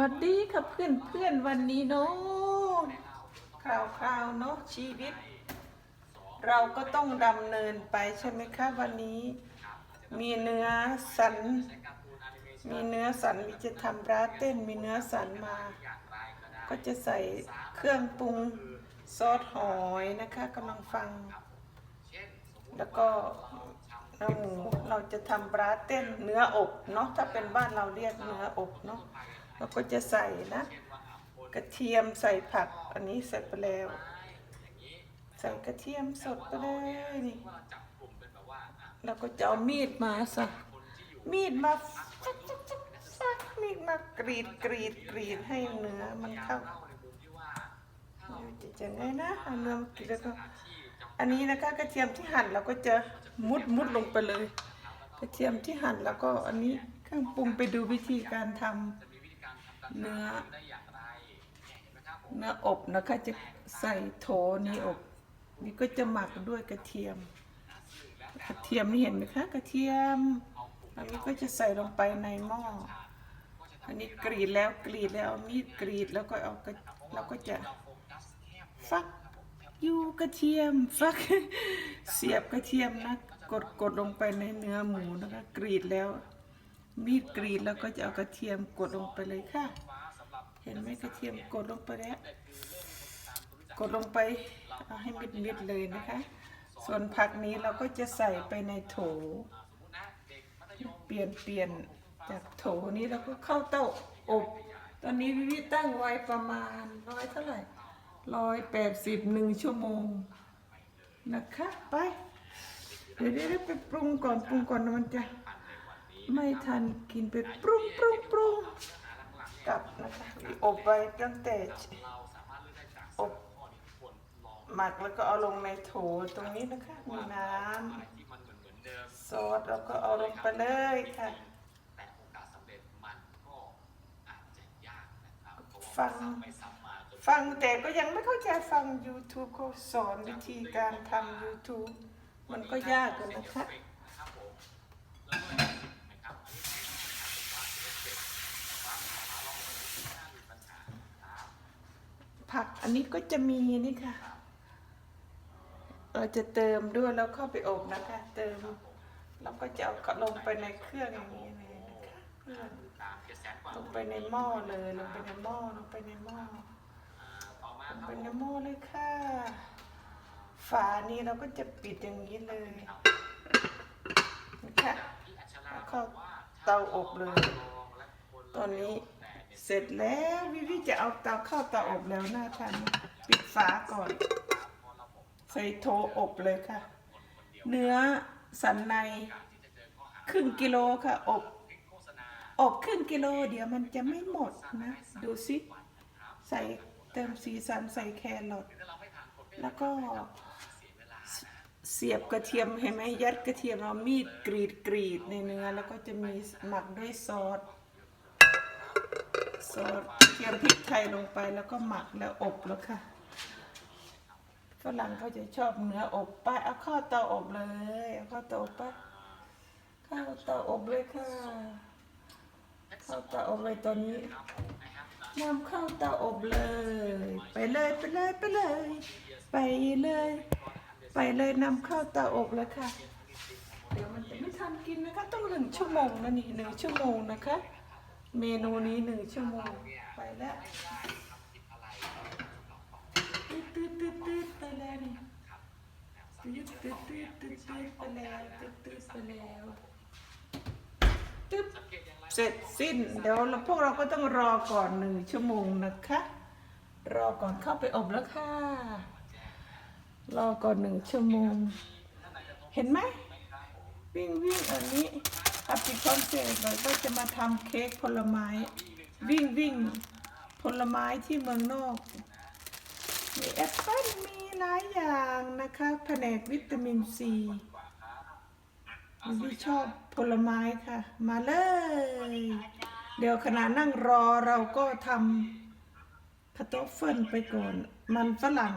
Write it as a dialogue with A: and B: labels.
A: วัสดีครับเพื่อนเพื่อนวันนี้เนาะข่าวข่าวๆเนาะชีวิต เราก็ต้องดำเนินไปใช่ไหมคะวันนี้ มีเนื้อสัน มีเนื้อสันมีจะทำร้าเต้นมีเนื้อสันมา ก็จะใส่เครื่องปรุงซอสหอยนะคะกำลังฟัง แล้วก็เนื้อหมูเราจะทำปลาเต้นเนื้ออบเนาะถ้าเป็นบ้านเราเรียกเนื้ออบเนาะ เราก็จะใส่นะ กระเทียมใส่ผัก อันนี้ใส่ไปแล้ว ใส่กระเทียมสดไปเลยนี่แล้วก็จะเอามีดมาสักมีดมาฟักมีดมากรีดกรีดกรีดให้เนื้อมันเข้าจะจะไงนะเอาเนื้อมากรีดแล้วก็อันนี้นะคะกระเทียมที่หั่นเราก็จะมุดมุดลงไปเลย กระเทียมที่หั่นแล้วก็อันนี้เครื่องปรุงไปดูวิธีการทำ เนื้อเนื้ออบนะคะจะใส่โถนี้อบ นี่ก็จะหมักด้วยกระเทียม กระเทียมนี่เห็นไหมคะ กระเทียม อันนี้ก็จะใส่ลงไปในหม้อ อันนี้กรีดแล้วกรีดแล้วเอามีดกรีดแล้วก็เอากระเราก็จะฟักยูกระเทียมฟักเสียบกระเทียมนะ กดกดลงไปในเนื้อหมูนะคะ กรีดแล้ว มีดกรีดแล้วก็จะเอากระเทียมกดลงไปเลยค่ะ เห็นไหมกระเทียมกดลงไปแล้วกดลงไปเอาให้มิดๆเลยนะคะ ส่วนผักนี้เราก็จะใส่ไปในโถ เปลี่ยนเปลี่ยนจากโถนี้แล้วก็เข้าเต้าอบ ตอนนี้วิวิตั้งไว้ประมาณร้อยเท่าไหร่ร้อยแปดสิบหนึ่งชั่วโมงนะคะ ไป เดี๋ยวเดี๋ยวไปปรุงก่อนปรุงก่อนนะมันจะ ไม่ทันกินไปปรุงปรุงปรุงกลับนะคะอบไว้ตั้งแต่อบหมักแล้วก็เอาลงในโถตรงนี้นะคะมีน้ำซอสแล้วก็เอาลงไปเลยค่ะฟังฟังแต่ก็ยังไม่เข้าใจฟัง YouTube เขาสอนวิธีการทำ YouTube มันก็ยากกันนะคะ ผัก อันนี้ก็จะมีนี่ค่ะ เราจะเติมด้วยแล้วเข้าไปอบนะคะ เติมแล้วก็จะเอาลงไปในเครื่องอย่างนี้เลยนะคะเลื่องลงไปในหม้อเลยลงไปในหม้อลงไปในหม้อลงไปในหม้อเลยค่ะ ฝานี้เราก็จะปิดอย่างนี้เลยนะคะแล้วเข้าเตาอบเลย ตอนนี้ เสร็จแล้ววิวิจะเอาเตาเข้าเตาอบแล้วน่าทานปิดฝาก่อนใส่โถอบเลยค่ะ เนื้อสันในครึ่งกิโลค่ะอบอบครึ่งกิโล เดี๋ยวมันจะไม่หมดนะ ดูสิใส่เติมสีสันใส่แครอทแล้วก็เสียบกระเทียมเห็นไหมยัดกระเทียมเอามีดกรีดกรีดในเนื้อ แล้วก็จะมีหมักด้วยซอส ซอสเทียมพริกไทยลงไปแล้วก็หมักแล้วอบแล้วค่ะฝรั่งเขาจะชอบเนื้ออบไปเอาข้าวเตาอบเลยเอาข้าวเตาอบไปข้าวเตาอบเลยค่ะข้าวเตาอบเลยตอนนี้นำข้าวเตาอบเลย ไปเลยไปเลยไปเลย ไปเลย ไปเลยนำข้าวเตาอบเลยค่ะ เดี๋ยวมันจะไม่ทันกินนะคะ ต้องหนึ่งชั่วโมงนะนี่หนึ่งชั่วโมงนะคะ เมนูนี้หนึ่งชั่วโมงไปแล้วตืดตืดตืดตืดไปแล้วนี่ตืดตืดตืดตืดตืดไปแล้วตืดตืดไปแล้วตึ๊บเสร็จสิ้น เดี๋ยวเราพวกเราก็ต้องรอก่อนหนึ่งชั่วโมงนะคะ รอก่อนเข้าไปอบแล้วค่ะ รอก่อนหนึ่งชั่วโมง เห็นไหมวิ่งวิ่งอันนี้ อภิคอนเซตเราก็จะมาทำเค้กผลไม้ วิ่งวิ่งผลไม้ที่เมืองนอก มีแอปเปิ้ลมีหลายอย่างนะคะแผนกวิตามินซีที่ชอบผลไม้ค่ะ มาเลย เดี๋ยวขณะนั่งรอเราก็ทำคาโตฟเฟิลไปก่อน มันฝรั่ง